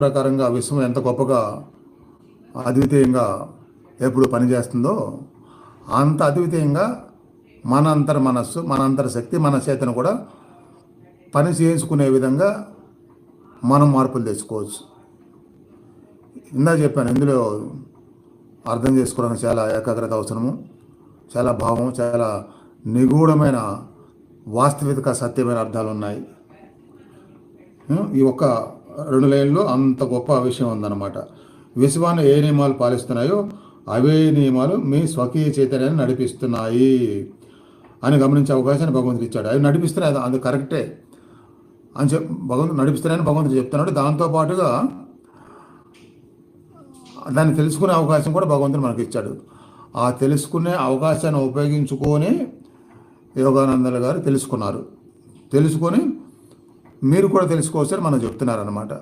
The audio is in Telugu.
ప్రకారంగా విశ్వం ఎంత గొప్పగా అద్వితీయంగా ఎప్పుడు పనిచేస్తుందో అంత అద్వితీయంగా మన అంతర్ మనస్సు మన అంతర్ శక్తి మన చేతను కూడా పని చేయించుకునే విధంగా మనం మార్పులు తెచ్చుకోవచ్చు. ఇందా చెప్పాను ఇందులో అర్థం చేసుకోవడానికి చాలా ఏకాగ్రత అవసరము చాలా భావం చాలా నిగూఢమైన వాస్తవిక సత్యమైన అర్థాలు ఉన్నాయి. ఈ ఒక్క రెండు లైన్లో అంత గొప్ప విషయం ఉందన్నమాట. విశ్వాన్ని ఏ నియమాలు పాలిస్తున్నాయో అవే నియమాలు మీ స్వకీయ చైతన్యాన్ని నడిపిస్తున్నాయి అని గమనించే అవకాశాన్ని భగవంతుడు ఇచ్చాడు. అవి నడిపిస్తున్నాయి అది- కరెక్టే. అని చెప్ భగవంతుడు నడిపిస్తున్నాయని భగవంతుడు చెప్తున్నాడు. దాంతోపాటుగా దాన్ని తెలుసుకునే అవకాశం కూడా భగవంతుడు మనకి ఇచ్చాడు. ఆ తెలుసుకునే అవకాశాన్ని ఉపయోగించుకొని యోగానందలు గారు తెలుసుకున్నారు. తెలుసుకొని మీరు కూడా తెలుసుకోవచ్చని మనం చెప్తున్నారనమాట